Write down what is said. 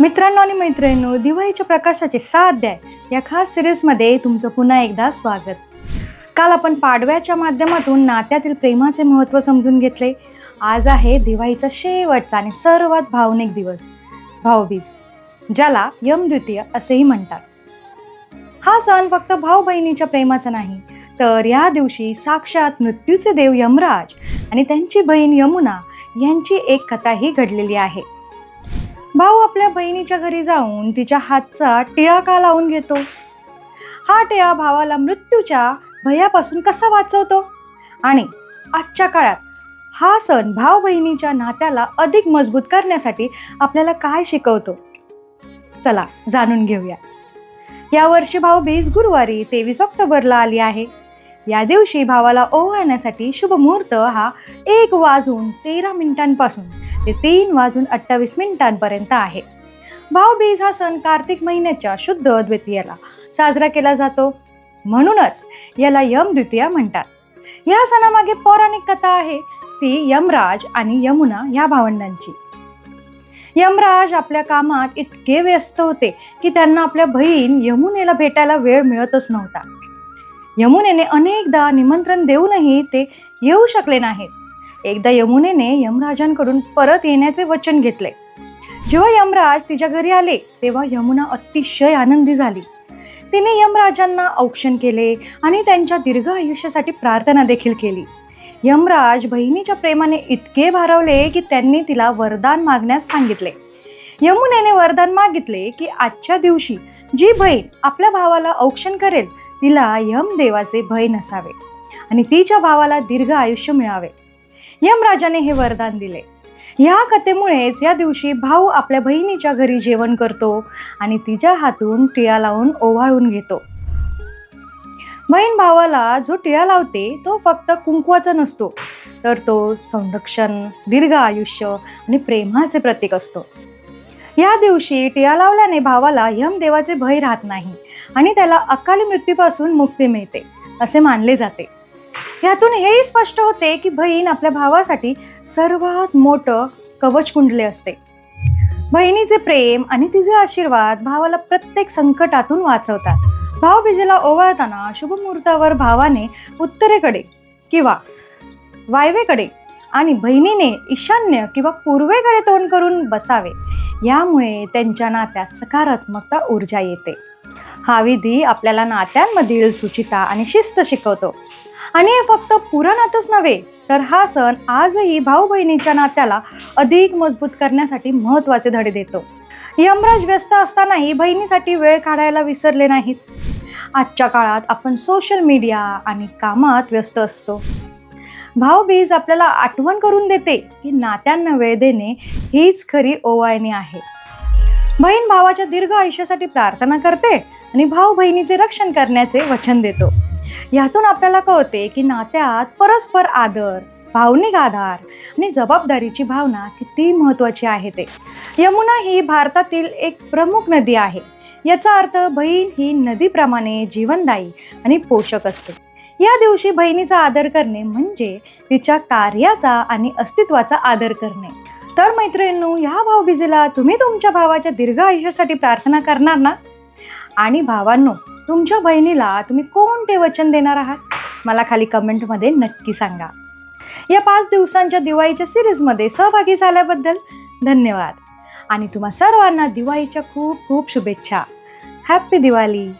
मित्रांनो आणि मैत्रिणींनो दिवाळीच्या प्रकाशाचे साध्याय या खास सिरीजमध्ये तुमचं पुन्हा एकदा स्वागत. काल आपण पाडव्याच्या माध्यमातून नात्यातील प्रेमाचे महत्त्व समजून घेतले. आज आहे दिवाळीचा शेवटचा आणि सर्वात भावनिक दिवस भाऊबीज ज्याला यमद्वितीय असेही म्हणतात. हा सण फक्त भाऊ बहिणीच्या प्रेमाचा नाही तर या दिवशी साक्षात मृत्यूचे देव यमराज आणि त्यांची बहीण यमुना यांची एक कथाही घडलेली आहे. भाऊ आपल्या बहिणीच्या घरी जाऊन तिच्या हातचा टिळा का लावून घेतो? हा टिळा भावाला मृत्यूच्या भयापासून कसा वाचवतो? आणि आजच्या काळात हा सण भाऊ बहिणीच्या नात्याला अधिक मजबूत करण्यासाठी आपल्याला काय शिकवतो? चला जाणून घेऊया. यावर्षी भाऊबीज गुरुवारी तेवीस ऑक्टोबरला आली आहे. या दिवशी भावाला ओवाळण्यासाठी शुभ मुहूर्त हा एक वाजून तेरा मिनिटांपासून ते तीन वाजून अठ्ठावीस मिनिटांपर्यंत आहे. भाऊबीज हा सण कार्तिक महिन्याच्या शुद्ध द्वितीयाला साजरा केला जातो. म्हणूनच याला यम द्वितीया म्हणतात. या सणामागे पौराणिक कथा आहे. ती यमराज आणि यमुना या भावंडांची. यमराज आपल्या कामात इतके व्यस्त होते की त्यांना आपल्या बहीण यमुनेला भेटायला वेळ मिळतच नव्हता. यमुनेने अनेकदा निमंत्रण देऊनही ते येऊ शकले नाहीत. एकदा यमुनेने यमराजांकडून परत येण्याचे वचन घेतले. जेव्हा यमराज तिच्या घरी आले तेव्हा यमुना अतिशय आनंदी झाली. तिने यमराजांना औक्षण केले आणि त्यांच्या दीर्घ आयुष्यासाठी प्रार्थना देखील केली. यमराज बहिणीच्या प्रेमाने इतके भारावले की त्यांनी तिला वरदान मागण्यास सांगितले. यमुनेने वरदान मागितले की आजच्या दिवशी जी बहीण आपल्या भावाला औक्षण करेल तिला यमदेवाचे भय नसावे आणि तिच्या भावाला दीर्घ आयुष्य मिळावे. यमराजाने हे वरदान दिले. या कथेमुळेच या दिवशी भाऊ आपल्या बहिणीच्या घरी जेवण करतो आणि तिच्या हातून टिळा लावून ओवाळून घेतो. बहीण भावाला जो टिळा लावते तो फक्त कुंकवाचा नसतो तर तो संरक्षण दीर्घ आयुष्य आणि प्रेमाचे प्रतीक असतो. या दिवशी टिळा लावल्याने भावाला यमदेवाचे भय राहत नाही आणि त्याला अकाली मृत्यूपासून मुक्ती मिळते असे मानले जाते. ह्यातून हेही स्पष्ट होते की बहीण आपल्या भावासाठी सर्वात मोठं कवच कुंडले असते. बहिणीचे प्रेम आणि तिचे आशीर्वाद भावाला प्रत्येक संकटातून वाचवतात. भाऊबीजेला ओवाळताना शुभ मुहूर्तावर भावाने उत्तरेकडे किंवा वायवेकडे आणि बहिणीने ईशान्य किंवा पूर्वेकडे तोंड करून बसावे. यामुळे त्यांच्या नात्यात सकारात्मकता ऊर्जा येते. हा विधी आपल्याला नात्यांमधील सुचिता आणि शिस्त शिकवतो. आणि हे फक्त पुराणातच नव्हे तर हा सण आजही भाऊ बहिणीच्या नात्याला अधिक मजबूत करण्यासाठी महत्त्वाचे धडे देतो. यमराज व्यस्त असतानाही बहिणीसाठी वेळ काढायला विसरले नाहीत. आजच्या काळात आपण सोशल मीडिया आणि कामात व्यस्त असतो. भाऊबीज आपल्याला आठवण करून देते की नात्यांना वेळ देणे हीच खरी ओवाळणी आहे. बहीण भावाच्या दीर्घ आयुष्यासाठी प्रार्थना करते आणि भाऊ बहिणीचे रक्षण करण्याचे वचन देतो. यातून आपल्याला कळते की नात्यात परस्पर आदर भावनिक आधार आणि जबाबदारीची भावना किती महत्त्वाची आहे ते. यमुना ही भारतातील एक प्रमुख नदी आहे. याचा अर्थ बहीण ही नदीप्रमाणे जीवनदायी आणि पोषक असते. या दिवशी बहिणीचा आदर करणे म्हणजे तिच्या कार्याचा आणि अस्तित्वाचा आदर करणे. तर मैत्रिणींनो ह्या भाऊबीजेला तुम्ही तुमच्या भावाच्या दीर्घ आयुष्यासाठी प्रार्थना करणार ना? आणि भावांनो तुमच्या बहिणीला तुम्ही कोणते वचन देणार आहात? मला खाली कमेंटमध्ये नक्की सांगा. या पाच दिवसांच्या दिवाळीच्या सिरीजमध्ये सहभागी झाल्याबद्दल धन्यवाद. आणि तुम्हा सर्वांना दिवाळीच्या खूप खूप शुभेच्छा. हॅप्पी दिवाळी!